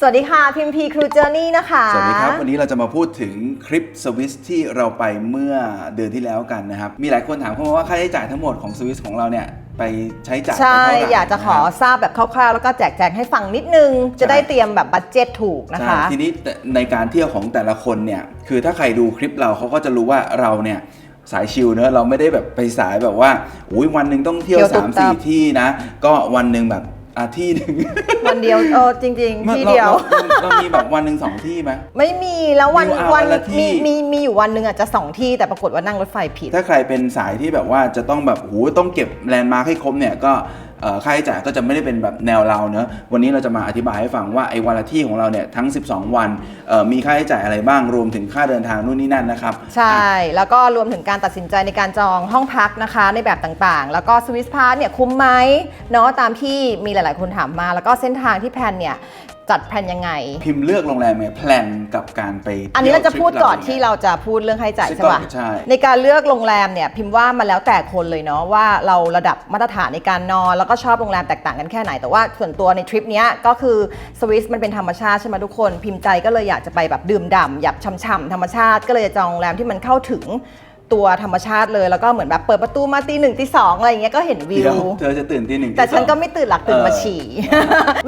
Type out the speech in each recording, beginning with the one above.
สวัสดีค่ะ พิมพีครูเจอร์นี่นะคะ สวัสดีครับ วันนี้เราจะมาพูดถึงคลิปสวิสที่เราไปเมื่อเดือนที่แล้วกันนะครับ มีหลายคนถามเข้ามาว่าค่าใช้จ่ายทั้งหมดของสวิสของเราเนี่ยไปใช้จ่ายไปใช่เท่าไหร่อยากจะขอนะครับทราบแบบคร่าวๆ แล้วก็แจกแจงให้ฟังนิดนึง จะได้เตรียมแบบบัตเจ็ตถูกนะใช่คะ ทีนี้ในการเที่ยวของแต่ละคนเนี่ยคือถ้าใครดูคลิปเราเขาก็จะรู้ว่าเราเนี่ยสายชิลเนอะเราไม่ได้แบบไปสายแบบว่าอุ้ยวันหนึ่งต้องเที่ยวเที่ยวตุ๊3ามบตัสี่บที่นะ ก็วันหนึ่งแบบ อาที่หนึ่ง วันเดียวเออจริง ๆ ที่เราเดียวเราเรามีแบบวันหนึ่งสองที่ไหม ไม่มีแล้ววันมีวันวันละที่ มีมีมีอยู่วันหนึ่งอาจจะสองที่แต่ปรากฏว่านั่งรถไฟผิด ถ้าใครเป็นสายที่แบบว่าจะต้องแบบโหต้องเก็บแลนด์มาร์คให้ครบเนี่ยก็เอ่อ ค่าใช้จ่ายก็จะไม่ได้เป็นแบบแนวเราเนอะวันนี้เราจะมาอธิบายให้ฟังว่าไอ้วันละที่ของเราเนี่ยทั้ง 12 วันมีค่าใช้จ่ายอะไรบ้างรวมถึงค่าเดินทางนู่นนี่นั่นนะครับ ใช่ แล้วก็รวมถึงการตัดสินใจในการจองห้องพักนะคะในแบบต่างๆ แล้วก็สวิสพาสเนี่ยคุ้มไหมเนาะตามที่มีหลาย ๆ คนถามมา แล้วก็เส้นทางที่แพนเนี่ย จัดแพลนยังไง พิมพ์เลือกโรงแรมเนี่ยแพลนกับการไปอันนี้เราจะพูดก่อนที่ที่ยวเราจะพูดเรื่องค่าใช้จ่ายใช่ใช่ปะใช่ในการเลือกโรงแรมเนี่ยพิมพ์ว่ามันแล้วแต่คนเลยเนาะว่าเราระดับมาตรฐานในการนอน แล้วก็ชอบโรงแรมแตกต่างกันแค่ไหน แต่ว่าส่วนตัวในทริปเนี้ยก็คือสวิสมันเป็นธรรมชาติใช่ไหมทุกคน พิมพ์ใจก็เลยอยากจะไปแบบดื่มด่ำอยากช่ำๆธรรมชาติ ก็เลยจะจองโรงแรมที่มันเข้าถึง ตัวธรรมชาติเลยแล้วก็เหมือนแบบเปิดประตูมาตีหนึ่งตีสองอะไรอย่างเงี้ยก็เห็นวิเดี๋ยววเธอจะตื่นที่หนึ่งแต่ที่ฉันสองก็ไม่ตื่นหลักตื่นมาเออฉี่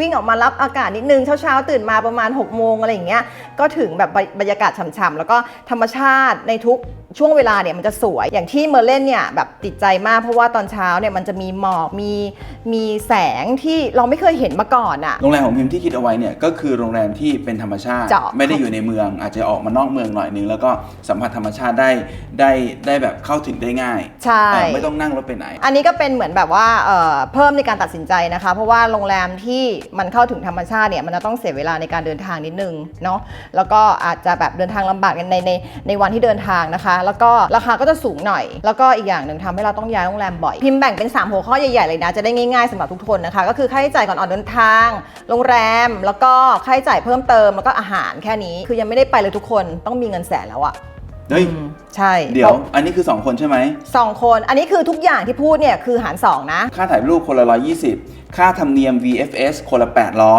วิ่งออกมารับอากาศนิดนึงเช้าๆตื่นมาประมาณ6กโมงอะไรอย่างเงี้ยก็ถึงแบบบรรยากาศฉ่ำๆแล้วก็ธรรมชาติในทุกช่วงเวลาเนี่ยมันจะสวยอย่างที่เมอร์เล่นเนี่ยแบบติดใจมากเพราะว่าตอนเช้าเนี่ยมันจะมีหมอกมีมีแสงที่เราไม่เคยเห็นมาก่อนอะโรงแรมของพิมพ์ที่คิดเอาไว้เนี่ยก็คือโรงแรมที่เป็นธรรมชาติเจาะไม่ได้อยู่ในเมืองอาจจะออกมานอกเมืองหน่อยนึงแล้วก็สัมผัสธรรมชาติได้ได้ได้แบบเข้าถึงได้ง่ายใช่ เออไม่ต้องนั่งรถไปไหน อันนี้ก็เป็นเหมือนแบบว่าเอ่อเพิ่มในการตัดสินใจนะคะ เพราะว่าโรงแรมที่มันเข้าถึงธรรมชาติเนี่ยมันจะต้องเสียเวลาในการเดินทางนิดนึงเนาะแล้วก็อาจจะแบบเดินทางลำบากในในในวันที่เดินทางนะคะ แล้วก็ราคาก็จะสูงหน่อย แล้วก็อีกอย่างหนึ่งทำให้เราต้องย้ายโรงแรมบ่อย พิมพ์แบ่งเป็น 3 หัวข้อใหญ่ๆเลยนะจะได้ง่ายๆสำหรับทุกคนนะคะ ก็คือค่าใช้จ่ายก่อนออกเดินทาง โรงแรม แล้วก็ค่าใช้จ่ายเพิ่มเติมแล้วก็อาหารแค่นี้คือยังไม่ได้ไปเลยทุกคนต้องมีเงินแสนแล้วอะ เฮ้ยอืมใช่เดี๋ยว อันนี้คือ 2 คนใช่ไหม สองคน อันนี้คือทุกอย่างที่พูดเนี่ยคือหารสองนะ ค่าถ่ายรูปคนละ 120 ค่าธรรมเนียม VFS คนละ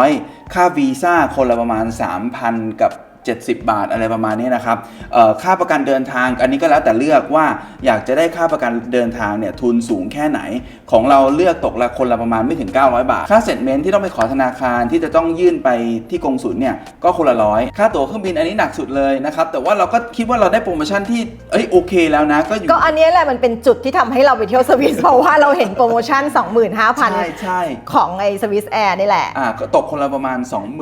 800 ค่าวีซ่าคนละประมาณ 3,000 กับ 70 บาทอะไรประมาณนี้นะครับเอ่อค่าประกันเดินทางอันนี้ก็แล้วแต่เลือกว่าอยากจะได้ค่าประกันเดินทางเนี่ยทุนสูงแค่ไหน ของเราเลือกตกละคนละประมาณไม่ถึง 900 บาท ค่าเซ็ตเมนที่ต้องไปขอธนาคารที่จะต้องยื่นไปที่กงสุลเนี่ยก็คนละร้อยค่าตั๋วเครื่องบินอันนี้หนักสุดเลยนะครับแต่ว่าเราก็คิดว่าเราได้โปรโมชั่นที่เอ้ยโอเคแล้วนะก็อยู่ก็อันเนี้ยแหละมันเป็นจุดที่ทำให้เราไปเที่ยวสวิสเพราะว่าเราเห็นโปรโมชั่นใช่25,000ใช่ของไอ้สวิสแอร์นี่แหละอ่าก็ตกคนละประมาณ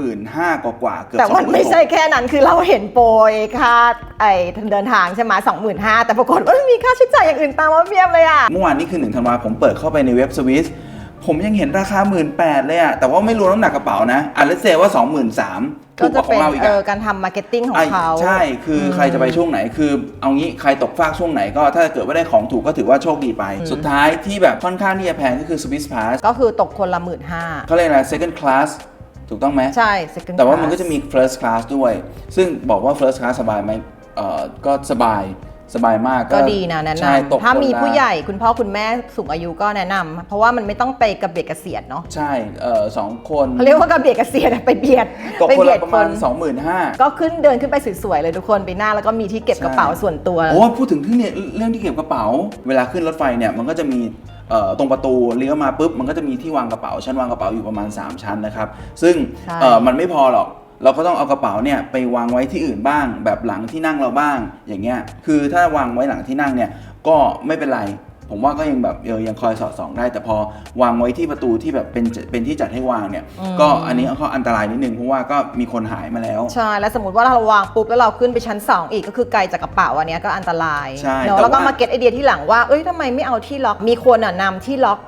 25,000กว่ากว่าๆเกือบแต่มัน26,000ไม่ใช่แค่นั้นคือเราเห็นโปรยค่าไอ้เดินทางใช่ไหม25,000แต่ปรากฏว่ามีค่าใช้จ่ายอย่างอื่นตามมาเพียบเลยอะ เมื่อวานนี้คือหนึ่งธันวาผมเปิดเข้าไปในเว็บสวิสผมยังเห็นราคา 1 8ื่นเลยอะแต่ว่าไม่รวมน้ำหนักกระเป๋านะอะเลเซว่า 23,000ถูก็กกจะว่าขอเป็นงเราอีกเออะอการทำมาร์เก็ตติ้งของไอ้เขาใช่ คืออใครจะไปช่วงไหนคือเอางี้ใครตกฟากช่วงไหนก็ถ้าเกิดว่าได้ของถูกก็ถือว่าโชคดีไป สุดท้ายที่แบบค่อนข้างที่จะแพงก็คือ Swiss Pass ก็คือตกคนละหมื่นห้าเขาเรียกอะไร second class ถูกต้องไหมใช่ second แต่ว่ามัน class ก็จะมี first class ด้วย ซึ่งบอกว่า first class สบายไหมเอ่อก็สบายสบายมากก็ดีนะแนะใช่ตกนำถ้ามีคนละผู้ใหญ่คุณพ่อคุณแม่สูงอายุก็แนะนำเพราะว่ามันไม่ต้องไปกระเบียดกระเสียดเนาะใช่เอ่อสองคนเขาเรียกว่ากระเบียดกระเสียดอะไปเบียดตกไปคนเบียละดประมาณ 25,000 ก็ขึ้นเดินขึ้นไปสวยๆเลยทุกคนไปหน้าแล้วก็มีที่เก็บกระเป๋าส่วนตัว โอ้พูดถึงที่เนี่ยเรื่องที่เก็บกระเป๋า เวลาขึ้นรถไฟเนี่ยมันก็จะมีเอ่อ ตรงประตูเลี้ยวมาปุ๊บมันก็จะมีที่วางกระเป๋าชั้นวางกระเป๋าอยู่ประมาณ 3 ชั้นนะครับ ซึ่งใช่เอ่อมันไม่พอหรอกเราก็ต้องเอากระเป๋าเนี่ยไปวางไว้ที่อื่นบ้าง แบบหลังที่นั่งเราบ้างอย่างเงี้ยคือถ้าวางไว้หลังที่นั่งเนี่ยก็ไม่เป็นไร ผมว่าก็ยังแบบเออยังคอยสอดส่องได้ แต่พอวางไว้ที่ประตูที่แบบเป็นเป็นที่จัดให้วางเนี่ยก็อันนี้ก็อันตรายนิดนึงเพราะว่าก็มีคนหายมาแล้ว ใช่ แล้วสมมติว่าเราวางปุ๊บแล้วเราขึ้นไปชั้น 2 อีกก็คือไกลจากกระเป๋าอันเนี้ยก็อันตรายใช่เนอะแต่แล้วก็ว่ามาเก็ตไอเดียที่หลังว่า เอ้ยทำไมไม่เอาที่ล็อก มีคนอะนำที่ล็อก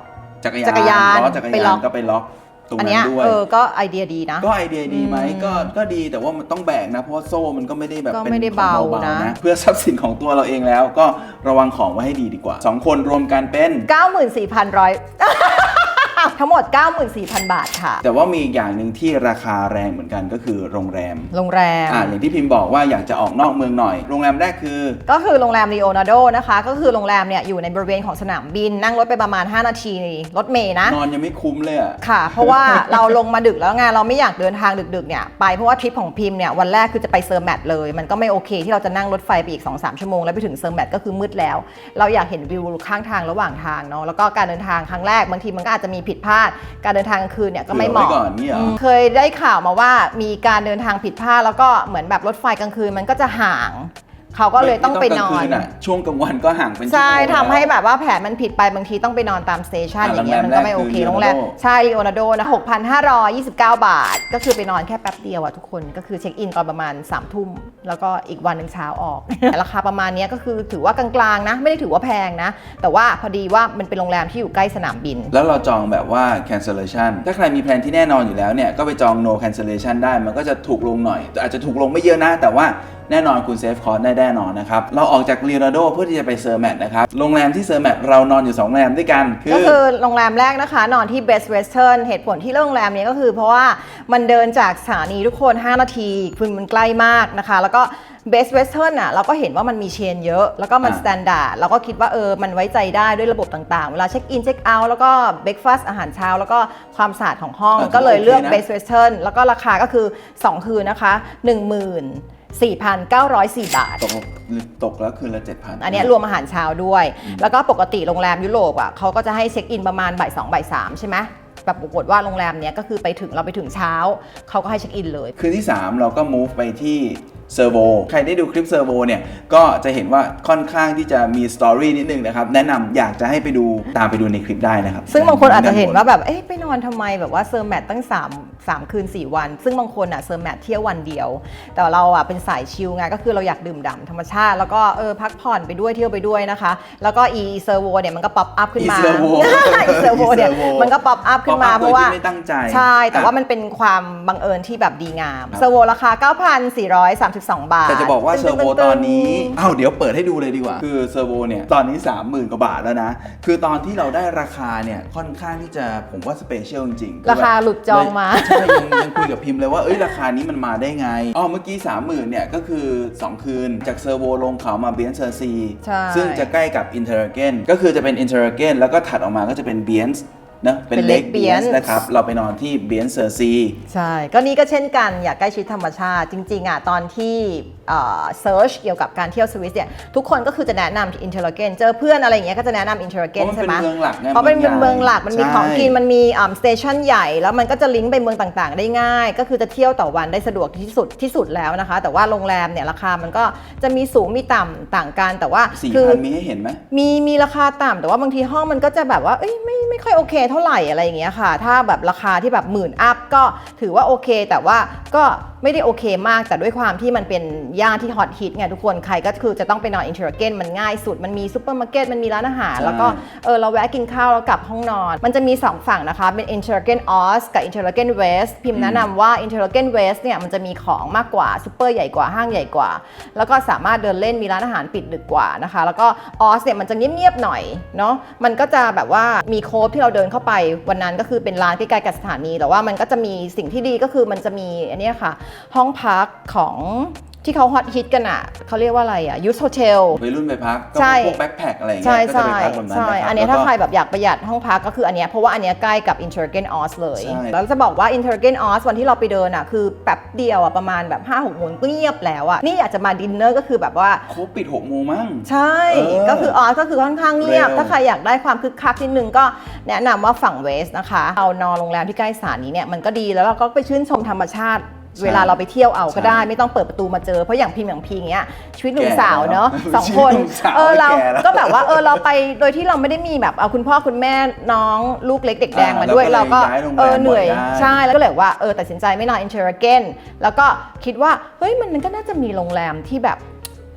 จักรยานจักรยานล้อจักรไปยาล็อนก ก็ไปล็อก ตรงอันนั้เนี้ยนด้วย เออก็ไอเดียดีนะ ก็ไอเดียดีไหมอืมก็ก็ดีแต่ว่ามันต้องแบกนะ เพราะว่าโซ่มันก็ไม่ได้แบบก็เป็นไม่ได้ของเบาๆนะ เพื่อทรัพย์สินของตัวเราเองแล้วก็ระวังของไว้ให้ดีดีกว่าสองคนรวมกันเป็น 94,100 ทั้งหมด 94,000 บาทค่ะ แต่ว่ามีอีกอย่างหนึ่งที่ราคาแรงเหมือนกันก็คือโรงแรม โรงแรม อ่าอย่างที่พิมพ์บอกว่าอยากจะออกนอกเมืองหน่อย โรงแรมแรกคือ ก็คือโรงแรม l ีโอนาโดนะคะ ก็คือโรงแรมเนี่ยอยู่ในบริเวณของสนามบิน นั่งรถไปประมาณ 5 นาทีรถเมย์นะ นอนยังไม่คุ้มเลยอะค่ะ เพราะว่าเราลงมาดึกแล้วไงเราไม่อยากเดินทางดึกๆเนี่ยไปเพราะว่าทริปของพิมพ์เนี่ยวันแรกคือจะไปเซอร์แมทเลย มันก็ไม่โอเค ที่เราจะนั่งรถไฟไปอีก 2-3 ชั่วโมงแล้วไปถึงเซอร์แมทก็คือมืดแล้ว เราอยากเห็นวิวข้างทางระหว่างทางเนาะแล้วก็การเดินทางครั้งแรกบางทีมันก็อาจจะมีผิดพลาด การเดินทางกลางคืนเนี่ยก็ไม่เหมาะเผื่อไว้ก่อนนี่เหรออืมเคยได้ข่าวมาว่ามีการเดินทางผิดพลาดแล้วก็เหมือนแบบรถไฟกลางคืนมันก็จะห่าง เขาก็เลยต้องไปนอม่นกลางคืะช่วงกลางวันก็ห่างเป็นชั่วโมง ใช่ทำให้แล้วแบบว่าแผนมันผิดไปบางทีต้องไปนอนตามสเตชันอะอย่างเงี้ยโรงมันแรมก็ไม่โอเคแรกคือโรงแรม Leonardo ใช่ลีโอนาร์โดนะ6,529 บาท ก็คือไปนอนแค่แป๊บเดียวอะทุกคนก็คือเช็คอินตอนประมาณ3ามทุ่ม แล้วก็อีกวันหนึ่งเช้าออกราคาประมาณเนี้ยก็คือถือว่ากลางๆนะ ไม่ได้ถือว่าแพงนะ แต่ว่าพอดีว่ามันเป็นโรงแรมที่อยู่ใกล้สนามบิน แล้วเราจองแบบว่า cancellation ถ้าใครมีแผนที่แน่นอนอยู่แล้วเนี่ย ก็ไปจอง no cancellation ได้ มันก็จะถูกลงหน่อย อาจจะถูกลงไม่เยอะนะ แต่ว่า แน่นอนคุณเซฟคอร์สได้แน่นอนนะครับเราออกจาก Leonardo เพื่อที่จะไปเซอร์แมทนะครับโรงแรมที่เซอร์แมทเรานอนอยู่2โรงแรมด้วยกันคืก็อคือโรงแรมแรกนะคะ นอนที่ Best Western เหตุผลที่เลือกโรงแรมนี้ก็คือ เพราะว่ามันเดินจากสถานีทุกคน 5 นาทีคือมันใกล้มากนะคะ แล้วก็ Best Western อะเราก็เห็นว่ามันมีเชนเยอะ แล้วก็มันอ่าสแตนดาร์ดเราก็คิดว่าเออมันไว้ใจได้ด้วยระบบต่างๆ เวลาเช็คอินเช็คเอาท์แล้วก็เบรกฟาสต์อาหารเช้า แล้วก็ความสะอาดของห้องอะก็เลยเลือกโอเคนะ Best Western แล้วก็ราคาก็คือ 2 คืนนะคะ 14,904 บาท ตกตกแล้วคืนละ 7,000 อันเนี้ยรวมอาหารเช้าด้วย แล้วก็ปกติโรงแรมยุโรปอะเขาก็จะให้เช็คอินประมาณบ่ายสองบ่ายสามใช่ไหมแบบปรากฏว่าโรงแรมเนี้ยก็คือไปถึงเราไปถึงเช้า เขาก็ให้เช็คอินเลย คืนที่ 3 เราก็ move ไปที่ เซอร์โวใครได้ดูคลิปเซอร์โวเนี่ย ก็จะเห็นว่าค่อนข้างที่จะมีสตอรี่นิดนึงนะครับ แนะนำอยากจะให้ไปดูตามไปดูในคลิปได้นะครับซึ่งบางคนอาจจะเห็นว่าแบบ เอ๊ะไปนอนทำไมแบบว่าเซอร์แมทตั้ง3 3คืน 4 วัน ซึ่งบางคนอะเซอร์แมทเที่ยววันเดียว แต่เราอะเป็นสายชิลไง ก็คือเราอยากดื่มด่ำธรรมชาติ แล้วก็เออพักผ่อนไปด้วยเที่ยวไปด้วยนะคะ แล้วก็อีเซอร์โวเนี่ยมันก็ป๊อปอัพขึ้นมา e-servo อีเซอร์โวเนี่ย e-servo มันก็ป๊อปอัพขึ้นมา pop up เพราะว่าโดยที่ไม่ตั้งใจใช่ แต่อะว่ามันเป็นความบังเอิญที่แบบดีงาม ครับ เซอร์โวราคา 9,432บาทแต่จะบอกว่าเซอร์โวตึ้งๆๆตอนนี้อ้าวเดี๋ยวเปิดให้ดูเลยดีกว่า คือเซอร์โวเนี่ยตอนนี้ 30,000 กว่าบาทแล้วนะ คือตอนที่เราได้ราคาเนี่ยค่อนข้างที่จะผมว่าสเปเชียลจริงๆ ราคาหลุดจองมาใช่ยังยังคุยกับพิมพ์เลยว่าเอ้ยราคานี้มันมาได้ไงอ๋อเมื่อกี้ 30,000เนี่ยก็คือ 2 คืนจากเซอร์โวลงเขามาเบียนเซอร์ซีใช่ซึ่งจะใกล้กับอินเทอร์เกนก็คือจะเป็นอินเทอร์เกนแล้วก็ถัดออกมาก็จะเป็นเบียนส์ นะเป็นเป็นเล็ก Lake เบียนส์ Bience นะครับเราไปนอนที่เบียนเซอร์ซี ใช่ ก็นี่ก็เช่นกันอยากใกล้ชิดธรรมชาติ จริงๆอะตอนที่เซิร์ชเกี่ยวกับการเที่ยวสวิสเนี่ยทุกคนก็คือจะแนะนำอินเทอร์เกนเจอเพื่อนอะไรอย่างเงี้ยก็จะแนะนำอินเทอร์เกนเพราะมันใช่ไหมเป็นเมืองหลักไงเพราะเป็นเมืองใหญ่เมืองหลักมันมีใช่ ของกินมันมีสเตชันใหญ่แล้วมันก็จะลิงก์ไปเมืองต่างๆ ได้ง่าย ก็คือจะเที่ยวต่อวันได้สะดวกที่สุดที่สุดแล้วนะคะ แต่ว่าโรงแรมเนี่ยราคามันก็จะมีสูงมีต่ำต่างกันแต่ว่าสี่คืพันมีให้เห็นไหม มีมีราคาต่ำแต่ว่าบางทีห้องมันก็จะแบบว่าเอ้ยไม่ไม่ค่อยโอเคเท่าไหร่อะไรอย่างเงี้ยค่ะ ถ้าแบบราคาที่แบบหมื่นอัพก็ถือว่าโอเค แต่ว่าก็ไม่ได้โอเคมาก แต่ด้วยความที่มันเป็นย่านที่ฮอตฮิตไงทุกคนใครก็คือจะต้องไปนอนอินเทอร์เกนมันง่ายสุด มันมีซูเปอร์มาร์เก็ตมันมีร้านอาหารใช่แล้วก็เออเราแวะกินข้าวแล้วกลับห้องนอน มันจะมี 2 ฝั่งนะคะ เป็นอินเทอร์เกนออสกับอินเทอร์เกนเวสพิมพ์แนะนำว่าอินเทอร์เกนเวสเนี่ยมันจะมีของมากกว่าซูเปอร์ใหญ่กว่าห้างใหญ่กว่า แล้วก็สามารถเดินเล่นมีร้านอาหารปิดดึกกว่านะคะ แล้วก็ออสเนี่ยมันจะเงียบๆหน่อยเนาะมันก็จะแบบว่ามีโค้ดที่เราเดินเข้าไปวันนั้นก็คือเป็นร้านใกล้ๆกับสถานี แต่ว่ามันก็จะมีสิ่งที่ดีก็คือมันจะมีอันนี้ค่ะ ห้องพักของ ที่เขาฮอตฮิตกันอะเขาเรียกว่าอะไรอะยูสโฮเทลวัยรุ่นไปพักก็ใช่ พวกแบ็คแพคอะไรอย่างเงี้ใช่ยก็จะใช่ไปพักแบบนั้นใช่ นะครับอันเนี้ยแล้วถ้าก็ ใครแบบอยากประหยัดห้องพักก็คืออันเนี้ยเพราะว่าอันเนี้ยใกล้กับ Intergen o s เลย ใช่ แล้วจะบอกว่า Intergen o s วันที่เราไปเดินอะคือแป๊บเดียวอะประมาณแบบ5 6โมงก็เงียบแล้วอะนี่อยากจะมาดินเนอร์ก็คือแบบว่า เขาปิด6โมงมั้ง ใช่ เออก็คือออสก็คือค่อนข้างเงียบ เร็ว ถ้าใครอยากได้ความคึกคักนิดนึงก็แนะนำว่าฝั่งเวสนะคะ เอานอนโรงแรมที่ใกล้สถานีเนี่ยมันก็ดีแล้วเราก็ไปชื่นชมธรรมชาติใช่ เวลาเราไปเที่ยวเอาก็ได้ใช่ไม่ต้องเปิดประตูมาเจอเพราะอย่างพิมพ์อย่างพีอย่างเงี้ยชีวิตหนุ่มแก่สาวเนอะแล้วสองคนชีวิตหนุ่มสาวเออเราแก่แล้วก็แบบว่าเออเราไปโดยที่เราไม่ได้มีแบบเอาคุณพ่อคุณแม่น้องลูกเล็กเด็กแดงอ่ามาด้วยเราเราก็ก็เลยย้ายโรงแรมเออเหนื่อยบ่อยได้ใช่แล้วก็เลยว่าเออตัดสินใจไม่นอนอินเทอร์เกนแล้วก็คิดว่าเฮ้ยมันก็น่าจะมีโรงแรมที่แบบ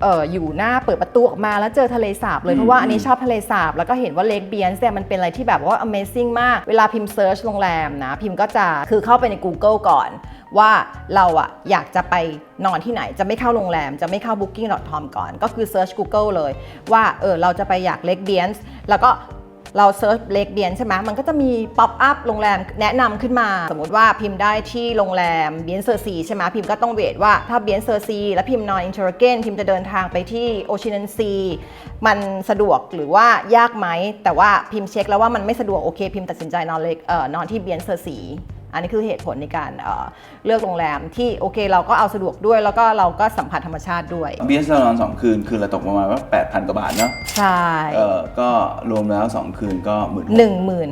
เอออยู่หน้าเปิดประตูออกมาแล้วเจอทะเลสาบเลยเพราะว่าอันนี้ชอบทะเลสาบ แล้วก็เห็นว่าเลกเบียนส์เนี่ยมันเป็นอะไรที่แบบว่า Amazing มาก เวลาพิมพ์เซิร์ชโรงแรมนะ พิมพ์ก็จะคือเข้าไปใน Google ก่อน ว่าเราอะอยากจะไปนอนที่ไหนจะไม่เข้าโรงแรมจะไม่เข้า booking.com ก่อน ก็คือ search Google เลย ว่าเออเราจะไปอยากเลกเบียนส์แล้วก็ เราเซิร์ชเลกเบียนใช่ไหมมันก็จะมีป๊อปอัพโรงแรมแนะนำขึ้นมา สมมติว่าพิมพ์ได้ที่โรงแรมเบียนเซอร์ซีใช่ไหมพิมพ์ก็ต้องเวทว่าถ้าเบียนเซอร์ซีแล้วพิมพ์นอนอินเทอร์เกนพิมพ์จะเดินทางไปที่โอชินันซีมันสะดวกหรือว่ายากไหมแต่ว่าพิมพ์เช็คแล้วว่ามันไม่สะดวกโอเค พิมพ์ตัดสินใจนอนเล็กเอ่อนอนที่เบียนเซอร์ซี อันนี้คือเหตุผลในการเอ่อเลือกโรงแรมที่โอเคเราก็เอาสะดวกด้วย แล้วก็เราก็สัมผัสธรรมชาติด้วยเบียสเรานอนสองคืน คืนละตกประมาณว่า8,000กว่าบาทเนาะใช่เออก็รวมแล้ว 2 คืนก็หมื่น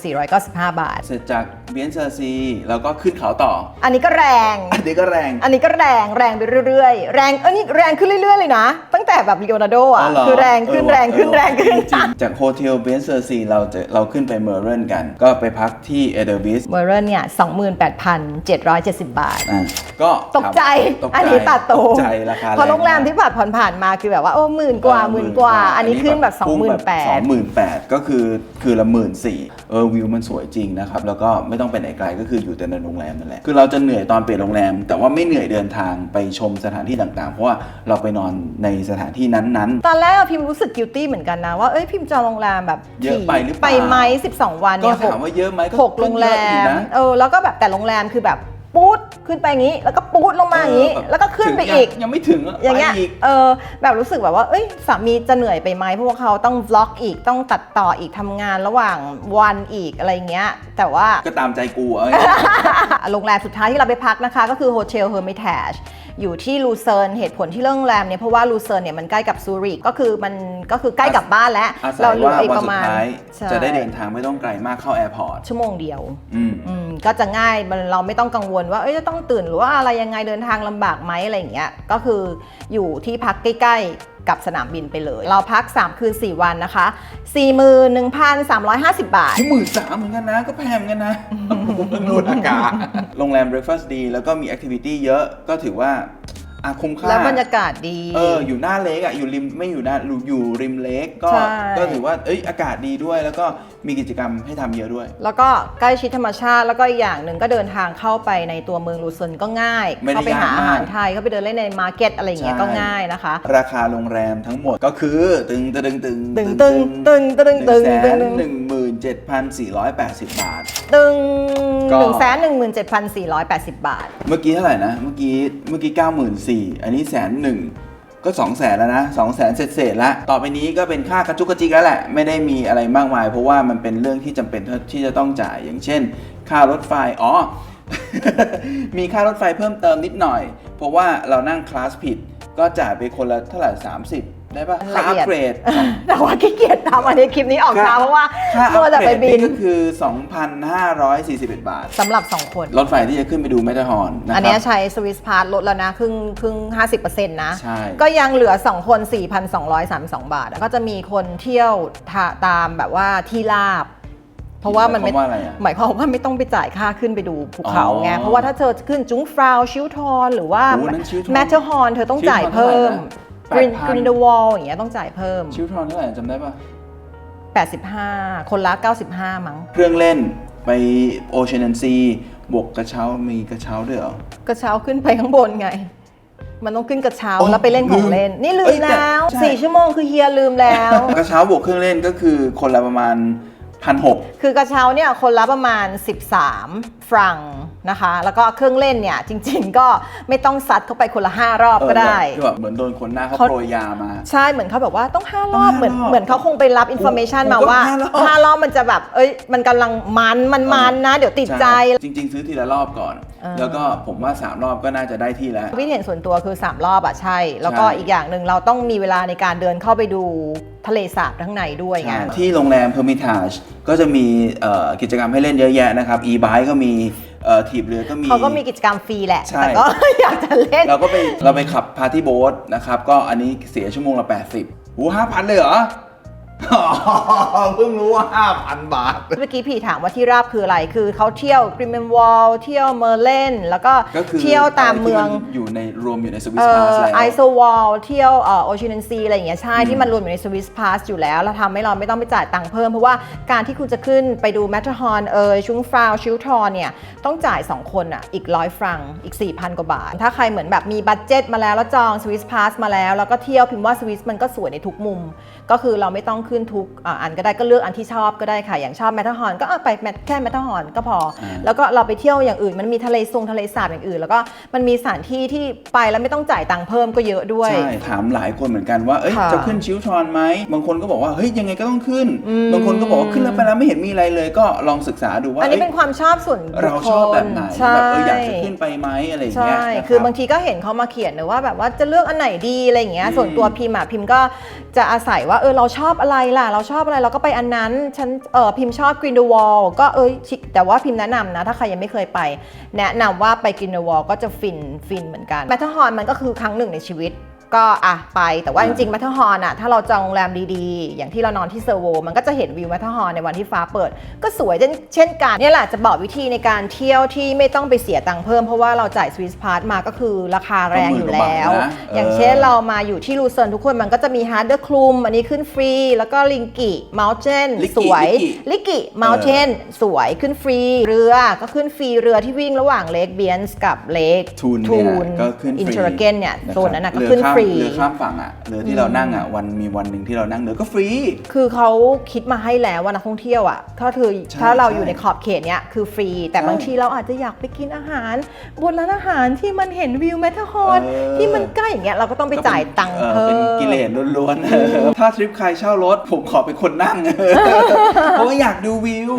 16,495บาทเสร็จจาก เบียนเซอร์ซี แล้วก็ขึ้นเขาต่อ อันนี้ก็แรง อันนี้ก็แรง อันนี้ก็แรงแรงไปเรื่อยๆ แรงเออนี่แรงขึ้นเรื่อยๆเลยนะ ตั้งแต่แบบลีโอนาร์โดอะเหคือแรงขึ้นเออแรงขึ้นเออแรงขึ้นจริงๆจากโฮเทลเบียนเซอร์ซีเราจะเราขึ้นไปเมอร์เรนกัน ก็ไปพักที่เอเดอร์บิสเมอร์เรนเนี่ย28,770 บาท อะก็ตกใจ ตกใจอันนี้ตัดโตตกใจราคาเพราะโรงแรมที่ผ่านผ่านผ่านมาคือแบบว่าโอ้หมื่นกว่าหมื่นกว่า อันนี้ขึ้นแบบพุ่งสอง28,000หมื่นแปดก็คือคือละหมื่นสี่เออวิวมันสวยจริงนะครับ แล้วก็ไม่ต้องไปไหนไกลก็คืออยู่แต่ในโรงแรมนั่นแหละคือเราจะเหนื่อยตอนเปลี่ยนโรงแรม แต่ว่าไม่เหนื่อยเดินทางไปชมสถานที่ต่างๆ เพราะว่าเราไปนอนในสถานที่นั้นตอนแรกอะพิมรู้สึกกิลตี้เหมือนกันนะ ว่าเอ้ยพิมจองโรงแรมแบบเยอะไปหรือเปล่า ไปไหม12 วันๆก็เนี่ยหถากมว่าเยอะไหมก็หกโรงแรเยอะอยู่มนะ เออแล้วก็แบบแต่โรงแรมคือแบบ ปูดขึ้นไปอย่างนี้ แล้วก็ปูดลงมาอย่างนี้เออแล้วก็ขึ้นไปถึงอีกยังยังไม่ถึงะอย่างเงี้ยไปอีกเออแบบรู้สึกแบบว่าเอ้ยสามีจะเหนื่อยไปไหมเพราะว่าเขาต้องวล็อกอีกต้องตัดต่ออีกทำงานระหว่างวันอีกอะไรเงี้ย แต่ว่าก็ตามใจกูเอาโรงแรมสุดท้ายที่เราไปพักนะคะ ก็คือโฮเทลเฮอร์มิทาจ อยู่ที่ลูเซิร์นเหตุผลที่เรื่องโรงแรมเนี่ยเพราะว่าลูเซิร์นเนี่ยมันใกล้กับซูริกก็คือมันก็คือใกล้กับบ้านแล้วอาศัเรายเหลือว่าอีกวันประสุดมาณท้ายใช่จะได้เดินทางไม่ต้องไกลมากเข้าแอร์พอร์ตชั่วโมงเดียว อืม อืมก็จะง่ายมันเราไม่ต้องกังวลว่าเอ้ยจะต้องตื่นหรือว่าอะไรยังไงเดินทางลำบากไหมอะไรอย่างเงี้ยก็คืออยู่ที่พักใกล้ๆกับสนามบินไปเลย เราพัก 3 คืน 4 วันนะคะ 41,350 บาท หมื่นสามเหมือนกันนะ ก็แพงเหมือนกันนะเพิ่งรู้อากาศโรงแรมเบรคฟาสต์ดี แล้วก็มีแอคทิวิตี้เยอะก็ถือว่า อะคุ้มค่าแล้วบรรยากาศดี เอออยู่หน้าเลกอะอยู่ริมไม่อยู่หน้าอยู่ริมเลกก็ ใช่ ก็ถือว่าเอ้ยอากาศดีด้วย แล้วก็มีกิจกรรมให้ทำเยอะด้วย แล้วก็ใกล้ชิดธรรมชาติ แล้วก็อีกอย่างหนึ่งก็เดินทางเข้าไปในตัวเมืองลูเซิร์นก็ง่าย ไม่ได้เข้าไปหายากมากอาหารไทย เข้าไปเดินเล่นในมาร์เก็ตอะไรอย่างเงี้ยใช่ ก็ง่ายนะคะ ราคาโรงแรมทั้งหมดก็คือ ตึงตึงตึงตึงตึงตึงตึงตึงตึงตึง หนึ่งหมื่นเจ็ดพันสี่ร้อยแปดสิบบาทตึงก็หนึ่งแสนหนึ่งหมื่น เจ็ดพันสี่ร้อยแปดสิบบาท เมื่อกี้เท่าไหร่นะ เมื่อกี้ เมื่อกี้เก้าหมื่นสี่อันนี้แสนหนึ่งก็สองแสนแล้วนะสองแสนเศษเศษๆแล้ว ต่อไปนี้ก็เป็นค่ากระจุกกระจิกแล้วแหละ ไม่ได้มีอะไรมากมาย เพราะว่ามันเป็นเรื่องที่จำเป็นที่จะต้องจ่าย อย่างเช่น ค่ารถไฟ อ๋อ มีค่ารถไฟเพิ่มเติมนิดหน่อย เพราะว่าเรานั่งคลาสผิด ก็จ่ายไปคนละเท่าไหร่30 ได้ปะค่าละอัเอียปดเกรด แต่ว่าขี้เกียจทำอันนี้คลิปนี้ออกช้าเพราะว่าค่าอัตัวปแต่เกไปรดบินี่นก็คือ 2,541 บาทสำหรับ 2 คน รถไฟที่จะขึ้นไปดูแมทเทอร์ฮอร์นนะอันคเนี้รัยบใช้สวิสพาร์ลดแล้วนะครึ่งครึ่ง 50%นะใช่ก็ยังเหลือ 2 คน 4,232 บาท ก็จะมีคนเที่ยวทาตามแบบว่าที่ราบเพราะว่ามันไม่หมายความว่าอะไรอะหมายความว่าไม่ต้องไปจ่ายค่าขึ้นไปดูภูเขาไงอ๋อเพราะว่าถ้าเธอขึ้นจุงฟราวชิวทอนหรือว่าโอ้นั่นชิวทอนแมทเทอร์ฮอร์นเธอต้องจ่ายชิวทอนเพิ่มเท่าไหร่ กรีนนะ8,000กรีนเดอะวอลอย่างเงี้ยต้องจ่ายเพิ่มชิวทรอนเท่าไหร่จำได้ปะ85 คนละ 95 มั้ง เครื่องเล่นไปโอเชียนซีบวกกระเช้ามีกระเช้าด้วยเหรอ กระเช้าขึ้นไปข้างบนไง มันต้องขึ้นกระเช้าโอ้แล้วไปเล่นของลืมเล่น นี่ลืเอ้มยแต่แล้วใช่สี่ชั่วโมงคือเฮียลืมแล้ว กระเช้าบวกเครื่องเล่นก็คือคนละประมาณ พันหกคือกระเช้าเนี่ยคนละประมาณ 13 ฟรังนะคะ แล้วก็เครื่องเล่นเนี่ยจริง ๆ ก็ไม่ต้องซัดเข้าไปคนละ 5 รอบก็ได้คือแบบเหมือนโดนคนหน้าเขาเขาโปรยยามา ใช่เหมือนเขาแบบว่าต้อง5รอบต้องห้ารอบเหมือนเหมือนเขาคงไปรับอินโฟเมชันกูมาก็ว่าห้ารอบ5รอบมันจะแบบ เอ้ยมันกำลังมันมันมันนะ เดี๋ยวติดใจ จริง ๆ ซื้อทีละรอบก่อนเออแล้วก็ผมว่า 3 รอบก็น่าจะได้ที่แล้ววิธีเห็นส่วนตัวคือ 3 รอบอะใช่ แล้วก็ใช่อีกอย่างหนึ่งเราต้องมีเวลาในการเดินเข้าไปดู ทะเลสาบข้างในด้วยไงใช่ที่โรงแรม Hermitage ก็จะมีเอ่อกิจกรรมให้เล่นเยอะแยะนะครับ e-bike ก็มีเอ่อถีบเรือก็มี เขาก็มีกิจกรรมฟรีแหละ ใช่ แต่ก็ อยากจะเล่น เราก็ไปเราไปขับพาร์ตี้โบ๊ทนะครับ ก็อันนี้เสียชั่วโมงละ 80หูห้าพันเลยเหรอ เพิ่งรู้ว่า 5,000 บาท เมื่อกี้พี่ถามว่าที่ราบคืออะไร คือเขาเที่ยวกริมเมนวอลเที่ยวเมอร์เลนแล้วก็ก็คือเที่ยวตามเมืองะไรที่นอยู่ในรวมอยู่ในสวิสเอ่พาสอแล้วไอโซวอลเที่ยวเอ่อโอชินันซีอะไรอย่างเงี้ยใช่ที่มันรวมอยู่ในสวิสพาสอยู่แล้ว แล้วทำให้เราไม่ต้องไปจ่ายตังค์เพิ่ม เพราะว่าการที่คุณจะขึ้นไปดูแมทเทอร์ฮอนเอยชุงฟราวชิวทอนเนี่ยต้องจ่าย 2 คนอะอีกร้อยฟรังอีก 4,000 กว่าบาท ถ้าใครเหมือนแบบมีบัตเจ็ตมาแล้วแล้วจองสวิสพาสมาแล้วแล้วก็เที่ยวพิมพ์ว่าสวิสมันก็สวยในทุกมุม ก็คือเราไม่ต้องขึ้นทุกอ่าอันก็ได้ก็เลือกอันที่ชอบก็ได้ค่ะ อย่างชอบแมทเทอร์ฮอนก็เอาไปแมทแค่แมทเทอร์ฮอนก็พออาแล้วก็เราไปเที่ยวอย่างอื่น มันมีทะเลทรงทะเลสาบอย่างอื่น แล้วก็มันมีสถานที่ที่ไปแล้วไม่ต้องจ่ายตังค์เพิ่มก็เยอะด้วย ใช่ ถามหลายคนเหมือนกันว่า เอ้ยค่ะจะขึ้นชิวทรอนไหม บางคนก็บอกว่า เฮ้ย ยังไงก็ต้องขึ้นอืมบางคนก็บอกว่าขึ้นแล้วไปแล้วไม่เห็นมีอะไรเลย ก็ลองศึกษาดูว่า อันนี้เอ้ยเป็นความชอบส่วนบุคคลเราชอบแบบไหนใช่แบบเอออยากจะขึ้นไปไหมอะไรอย่างเงี้ย ใช่นะคือบารังทีก็เห็นเขามาเขียนนะว่าแบบว่าจะเลือกอันไหนดีอะไรอย่างเงี้ยอืมส่วนตัวพิมพ์อะพิมพ์ก็จะอาศัยว่าเออเราชอบอะไรล่ะ เราชอบอะไรเราก็ไปอันนั้น ฉันเออพิมพ์ชอบ Green the Wall ก็เอยชิแต่ว่าพิมพ์แนะนำนะ ถ้าใครยังไม่เคยไป แนะนำว่าไป Green the Wall ก็จะฟินฟินเหมือนกันแมทเทอร์ฮอนมันก็คือครั้งหนึ่งในชีวิต ก็อะไปแต่ว่าจริงๆแมทเทอร์ฮอนอะถ้าเราจองโรงแรมดีๆ อย่างที่เรานอนที่เซอร์โว มันก็จะเห็นวิวแมทเทอร์ฮอนในวันที่ฟ้าเปิด ก็สวยเช่นเช่นกันเนี่ยแหละจะบอกวิธีในการเที่ยวที่ไม่ต้องไปเสียตังค์เพิ่มเพราะว่าเราจ่ายสวิสพาร์ทมาก็คือราคาแรงอยู่แล้วก็หมื่นกว่าบาทนะอย่างเออเช่นเรามาอยู่ที่ลูเซิร์นทุกคนมันก็จะมีฮาร์ดเดอร์คลุมอันนี้ขึ้นฟรี แล้วก็ลิงกิเมลเจนลิกิสวยลิกิลิกิเมลเจนสวยขึ้นฟรี เรือก็ขึ้นฟรีเรือที่วิ่งระหว่างเลกเบียนส์กับเลกทูนเนี่ยก็ขึ้นฟรีอินเทอร์เกนเนี่ยะครับโซนนั้นน่ะก็เรือขึ้นข้ามฟรี เรือข้ามฝั่งอะเรือที่เรานั่งอะวันมีวันหนึ่งที่เรานั่งเรือก็ฟรี คือเขาคิดมาให้แล้วว่านักท่องเที่ยวอะถ้าเธอใช่ถ้าเราใช่อยู่ในขอบเขตเนี้ยคือฟรี แต่ใช่บางทีเราอาจจะอยากไปกินอาหาร บนร้านอาหารที่มันเห็นวิวแมทเทอร์ฮอนเออ ที่มันใกล้อย่างเงี้ยเราก็ต้องไปจ่ายตังค์ออเพิ่เป็นมกิเลสล้วนๆ ถ้าทริปใครเช่ารถ ผมขอเป็นคนนั่ง เพราะว่าอยากดูวิว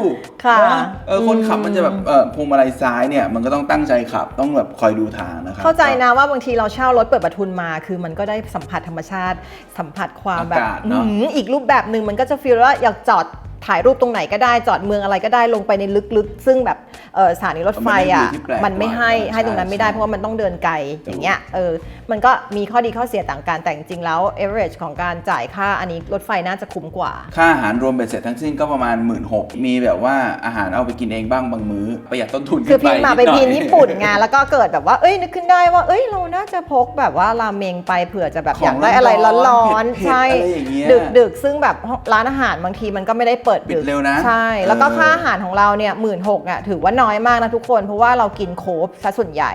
ค่ะนะเออคนขับมันจะแบบเออพวงมาลัยซ้ายเนี่ย มันก็ต้องตั้งใจขับต้องแบบคอยดูทางนะครับ เข้าใจนะว่าบางทีเราเช่ารถเปิดประทุนมาคือมันก็ได้สัมผัสธรรมชาติ สัมผัสความแบบอากาศเนอะ อื้อหืออีกรูปแบบหนึ่งมันก็จะฟีลว่าอยากจอด ถ่ายรูปตรงไหนก็ได้จอดเมืองอะไรก็ได้ลงไปในลึกๆ ซึ่งแบบเออสถานีรถไฟอะมันเป็นวิวที่แปลกมันไม่ให้กว่าให้ตรงนั้นไม่ได้ใช่เพราะว่ามันต้องเดินไกลอย่างเงี้ยเออมันก็มีข้อดีข้อเสียต่างกันแต่จริงๆแล้ว average ของการจ่ายค่าอันนี้รถไฟน่าจะคุ้มกว่า ค่าอาหารรวมเบ็ดเสร็จทั้งสิ้นก็ประมาณ 1 6ื่นมีแบบว่าอาหารเอาไปกินเองบ้างบางมื้อประหยัดต้นทุนคือขึ้นพิมพ์มาไปนิดหพิอยมพ์ญี่ปุ่นไงแล้วก็เกิดแบบว่าเอ้ยนึกขึ้นได้ว่าเอ้ยเราน่าจะพกแบบว่าราเมงไปเผื่อจะแบบของอยากได้อะไรร้อนๆร้อนๆเผ็ดๆใช่อะไรอย่างเงี้ยดึกดึกๆซึ่งแบบร้านอาหารบางทีมันก็ไม่ได้เปิดปิดดึกเร็วนะใช่ แล้วก็เออค่าอาหารของเราเนี่ยหมื่นหกอะถือว่าน้อยมากนะทุกคน เพราะว่าเรากินโคฟซะส่วนใหญ่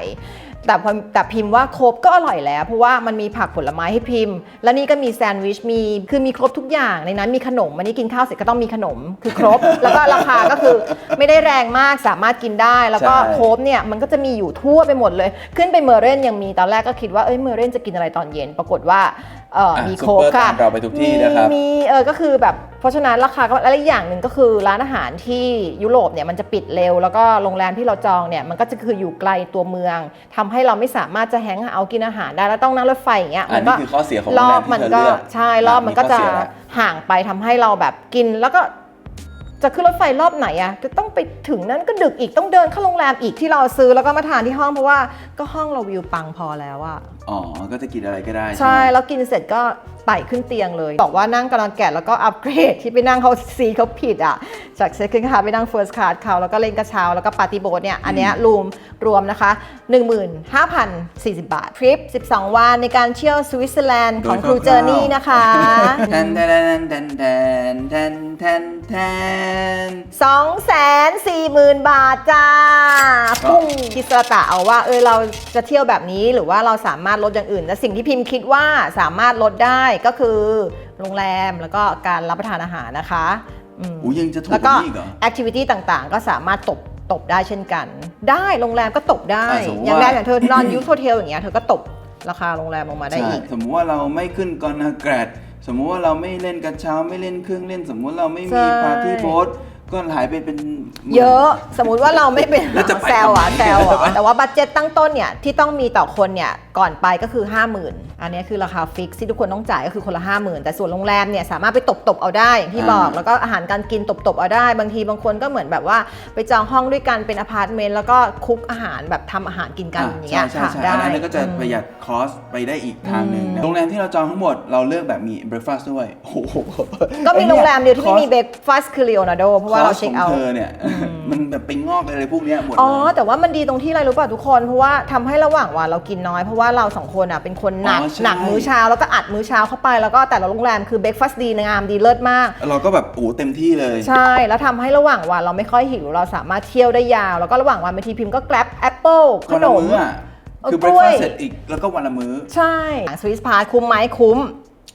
แต่พอแต่พิมพ์ว่าโคฟก็อร่อยแล้ว เพราะว่ามันมีผักผลไม้ให้พิมพ์ แล้วนี่ก็มีแซนด์วิชมีคือมีครบทุกอย่างในนั้นมีขนมวันนี้กินข้าวเสร็จก็ต้องมีขนมคือครบ แล้วก็ราคาก็คือไม่ได้แรงมากสามารถกินได้แล้วก็ใช่โคฟเนี่ยมันก็จะมีอยู่ทั่วไปหมดเลย ขึ้นไปเมอร์เรนยังมีตอนแรกก็คิดว่าเอ้ยเมอร์เรนจะกินอะไรตอนเย็น ปรากฏว่า เอออะมีซุปโคฟเปอร์ค่ะตามเราไปทุกที่นะครับ มีเออก็คือแบบเพราะฉะนั้นราคาก็และอีกอย่างหนึ่งก็คือร้านอาหารที่ยุโรปเนี่ยมันจะปิดเร็ว แล้วก็โรงแรมที่เราจองเนี่ยมันก็จะคืออยู่ไกลตัวเมืองทำให้เราไม่สามารถจะแฮงเอาท์กินอาหารได้แล้วต้องนั่งรถไฟอย่างเงี้ยอันนี้คือข้อเสียของโรงรแรอมบที่มันเธอก็เลือกใช่รอบมันก็ข้จะเสียแล้ว ห่างไปทำให้เราแบบกิน แล้วก็จะขึ้นรถไฟรอบไหนอะจะต้องไปถึงนั้นก็ดึกอีกต้องเดินเข้าโรงแรมอีกที่เราซื้อแล้วก็มาทานที่ห้องเพราะว่าก็ห้องเราวิวปังพอแล้วอะอ๋อ ก็จะกินอะไรก็ได้ใช่ไหมแล้วกินเสร็จก็ไต่ขึ้นเตียงเลย บอกว่านั่งกำลังแกะแล้วก็อัปเกรดที่ไปนั่งเขาซีเขาผิดอะ จากเซคันด์คลาสไปนั่งเฟิร์สคลาสเขาแล้วก็เล่นกระเช้าแล้วก็ปาร์ตี้โบ๊ทเนี่ย อันเนี้ยรวมรวมนะคะ 15,040 บาททริป 12 วันในการเที่ยวสวิตเซอร์แลนด์ของครูเจอร์นี่นะคะแทนแทนแทนแทนแทนแทนแทน240,000บาทจ้าก็พุ่งคิดสระตะเอาว่าเออเราจะเที่ยวแบบนี้หรือว่าเราสามารถลดอย่างอื่นแต่สิ่งที่พิมพ์คิดว่าสามารถลดได้ก็คือโรงแรมแล้วก็การรับประทานอาหารนะคะอืมอู้ยังจะถูกแล้วกก็ว่านี้อีกเหรอ แอคทิวิตี้ต่างๆ ก็สามารถตบตบได้เช่นกัน ได้โรงแรมก็ตบได้ อะสมมุติอย่างแรกว่าอย่างเธอนอนยูทโฮเทลอย่างเงี้ยเธอก็ตบราคาโรงแรมลงมาได้ใช่อีก สมมุติว่าเราไม่ขึ้นกอนนาแกรดสมมุติว่าเราไม่เล่นกระเช้าไม่เล่นเครื่องเล่น สมมุติเราไม่ใช่ มีปาร์ตี้โบ๊ทก็หายไปเป็นหมื่น เยอะสมมุติว่าเราไม่เป็นแล้วจะไปแซวอะทำไมแซวอะแต่ว่าบัตเจ็ตตั้งต้นเนี่ยที่ต้องมีต่อคนเนี่ย ก่อนไปก็คือ 50,000 อันนี้คือราคาฟิกที่ทุกคนต้องจ่ายก็คือคนละ 50,000 แต่ส่วนโรงแรมเนี่ยสามารถไปตบตบๆเอาได้อย่างที่บอก แล้วก็อาหารการกินตบตบๆเอาได้ บางทีบางคนก็เหมือนแบบว่าไปจองห้องด้วยกันเป็นอพาร์ตเมนต์แล้วก็คุกอาหารแบบทำอาหารกินกันอะอย่างเงี้ยใช่ค่ะใช่ได้ อันนั้นก็จะประหยัดคอสไปได้อีกทางหนึ่งนะโรงแรมที่เราจองทั้งหมดเราเลือกแบบมีเบรคฟาสต์ด้วยโอ้โหก็มีโรงแรมเดียวที่ไม่มีคอสเบรกฟาสต์คือเลโอนาร์โดเพราะว่าเราเช็คเอา คสของเธอเนี่ย มันแบบไปงอกอะไรพวกเนี้ยหมดอ๋อเลยแต่ว่ามันดีตรงที่อะไรรู้ป่ะทุกคน เพราะว่าทำให้ระหว่างวันเรากินน้อยเพราะว่าเราสองคนอะเป็นคนหนักอ๋อใช่ หนักมื้อเช้าแล้วก็อัดมื้อเช้าเข้าไปแล้วก็แต่ละโรงแรมคือเบรกฟาสต์ดีงามดีเลิศมาก เราก็แบบโอ้โหเต็มที่เลย ใช่ แล้วทำให้ระหว่างวันเราไม่ค่อยหิว เราสามารถเที่ยวได้ยาว แล้วก็ระหว่างวันบางทีพิมพ์ก็แกลบแอปเปิลขวันนละม มื้ออะเออคือเบรกคล้วย ฟาสต์เสร็จอีกแล้วก็วันละมื้อ ใช่สวิสพาคุ้มไหมคุ้ม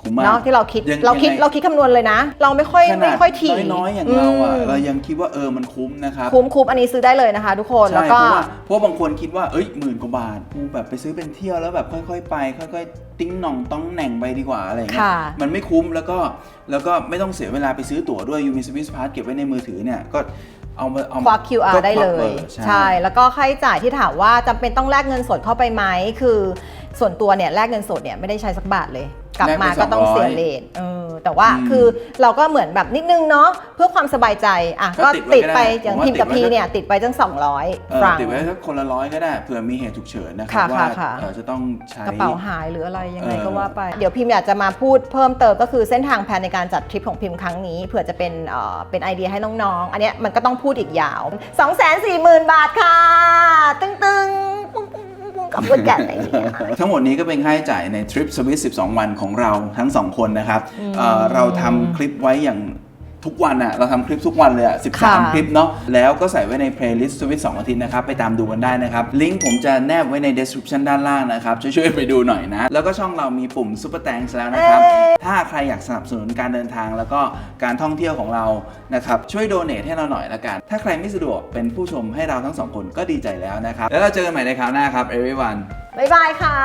คุ้มมากเนาะที่เราคิดยังเราคิดยังไง เราคิดคำนวณเลยนะ เราไม่ค่อยขนาไม่ดค่อยถี่น้อยๆอย่างเราอะมเรายังคิดว่าเออมันคุ้มนะครับคุ้มคุ้มอันนี้ซื้อได้เลยนะคะ ทุกคนใช่แล้วเพก็ ราะว่าเพราะบางคนคิดว่าเอ้ยหมื่นกว่าบาทกูแบบไปซื้อเป็นเที่ยวแล้วแบบค่อยๆไป ค่อยๆ ติ้งหน่องต้องแหน่งไปดีกว่าอะไรอย่างเงี้ยค่ะ มันไม่คุ้มแล้วก็แล้วก็ไม่ต้องเสียเวลาไปซื้อตั๋วด้วยยูมีสวิสพาสเก็บไว้ในมือถือเนี่ยก็เอามาเอาคมาวัก QR ก็ได้เลควักยบอร์ใช่ แล้วก็ค่าใช้จ่ายที่ถามว่าจำเป็นต้องแลกเงินสดเข้าไปไหมคือ ส่วนตัวเนี่ยแลกเงินสดเนี่ยไม่ได้ใช้สักบาทเลย กลับมาก็ต้องเสียเลทเออแต่ว่าอืมคือเราก็เหมือนแบบนิดนึงเนาะเพื่อความสบายใจอะก็ก็ติดไว้ติดไปก็ได้อย่างผมว่าทีมกับติดไว้ พีก็เนี่ยติดไปตั้งเอ200อฟรัง ติดไว้สักคนละร้อยก็ได้เผื่อมีเหตุฉุกเฉินนะครับค่ะว่าค่ะเออจะต้องใช้ กระเป๋าหายหรืออะไรยังไงเออก็ว่าไป เดี๋ยวพิมพ์อยากจะมาพูดเพิ่มเติมก็คือเส้นทางแผนในการจัดทริปของพิมพ์ครั้งนี้เผื่อจะเป็นเอ่อเป็นไอเดียให้น้องๆ อันเนี้ยมันก็ต้องพูดอีกยาว 2 4 0 0 0 0 บาทค่ะ ตึ้งตึงๆปุ้งปุ้ งปุ้งปุ้งกับคุณกันอะไรอย่างเงี้ยทั้งหมดนี้ก็เป็นค่าใช้จ่ายในทริปสวิส12 วันของเราทั้ง2คนนะครับเอ่อเราทำคลิปไว้อย่าง ทุกวันอะเราทำคลิปทุกวันเลยอะค่ะ13 คลิปเนาะแล้วก็ใส่ไว้ใน playlist สวิส2อาทิตย์นะครับ ไปตามดูกันได้นะครับ ลิงก์ผมจะแนบไว้ใน description ด้านล่างนะครับ ช่วยๆไปดูหน่อยนะ แล้วก็ช่องเรามีปุ่ม super thanks แล้วนะครับ ถ้าใครอยากสนับสนุนการเดินทางแล้วก็การท่องเที่ยวของเรานะครับ ช่วยโดเนทให้เราหน่อยละกัน ถ้าใครไม่สะดวกเป็นผู้ชมให้เราทั้งสองคนก็ดีใจแล้วนะครับแล้วเราเจอกันใหม่ในคราวหน้าครับ everyone บ๊ายบายค่ะ